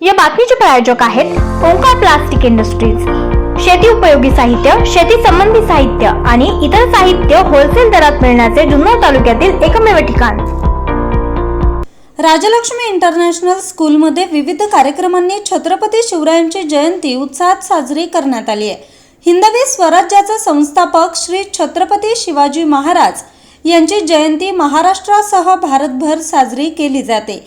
या बातमीचे प्रायोजक आहेत ओंकार प्लास्टिक इंडस्ट्रीज. शेती उपयोगी साहित्य शेती संबंधी साहित्य आणि इतर साहित्य होलसेल दरात मिळण्याचे जुन्नर तालुक्यातील एकमेव ठिकाण. राजलक्ष्मी इंटरनॅशनल स्कूलमध्ये विविध कार्यक्रमांनी छत्रपती शिवरायांची जयंती उत्साहात साजरी करण्यात आली आहे. हिंदवी स्वराज्याचा संस्थापक श्री छत्रपती शिवाजी महाराज यांची जयंती महाराष्ट्रासह भारतभर साजरी केली जाते.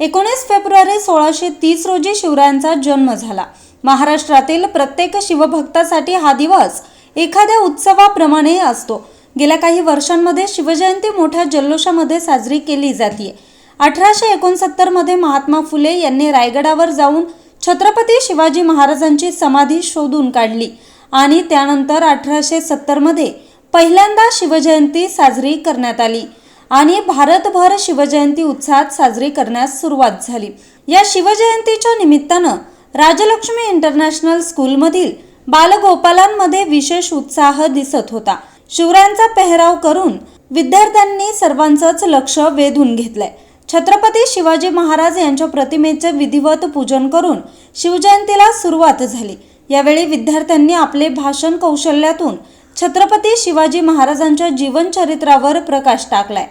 एकोणीस फेब्रुवारी सोळाशे तीस रोजी शिवरायांचा जन्म झाला. महाराष्ट्रातील प्रत्येक शिवभक्तासाठी हा दिवस एखाद्या उत्सवाप्रमाणे असतो. गेल्या काही वर्षांमध्ये शिवजयंती मोठ्या जल्लोषामध्ये साजरी केली जाते अठराशे एकोणसत्तरमध्ये महात्मा फुले यांनी रायगडावर जाऊन छत्रपती शिवाजी महाराजांची समाधी शोधून काढली आणि त्यानंतर अठराशे सत्तरमध्ये पहिल्यांदा शिवजयंती साजरी करण्यात आली. आणि भारतभर शिवजयंती उत्साहात साजरी करण्यास सुरुवात झाली. या शिवजयंतीच्या निमित्तानं राजलक्ष्मी इंटरनॅशनल स्कूलमधील बालगोपालांमध्ये विशेष उत्साह दिसत होता. शिवरायांचा पेहराव करून विद्यार्थ्यांनी सर्वांचंच लक्ष वेधून घेतलंय. छत्रपती शिवाजी महाराज यांच्या प्रतिमेचे विधिवत पूजन करून शिवजयंतीला सुरुवात झाली. यावेळी विद्यार्थ्यांनी आपले भाषण कौशल्यातून छत्रपती शिवाजी महाराजांच्या जीवनचरित्रावर प्रकाश टाकलाय.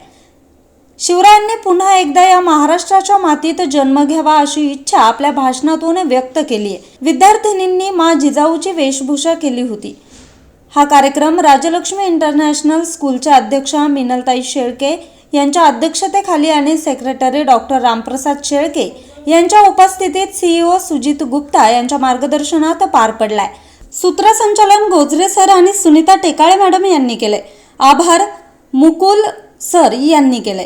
शिवरायांनी पुन्हा एकदा या महाराष्ट्राच्या मातीत जन्म घ्यावा अशी इच्छा आपल्या भाषणातून व्यक्त केली आहे विद्यार्थिनींनी मा जिजाऊची वेशभूषा केली होती. हा कार्यक्रम राजलक्ष्मी इंटरनॅशनल स्कूलच्या अध्यक्षा मिनलताई शेळके यांच्या अध्यक्षतेखाली आणि सेक्रेटरी डॉक्टर रामप्रसाद शेळके यांच्या उपस्थितीत सीईओ सुजित गुप्ता यांच्या मार्गदर्शनात पार पडलाय. सूत्रसंचालन गोजरे सर आणि सुनीता टेकाळे मॅडम यांनी केले आभार मुकुल सर यांनी केले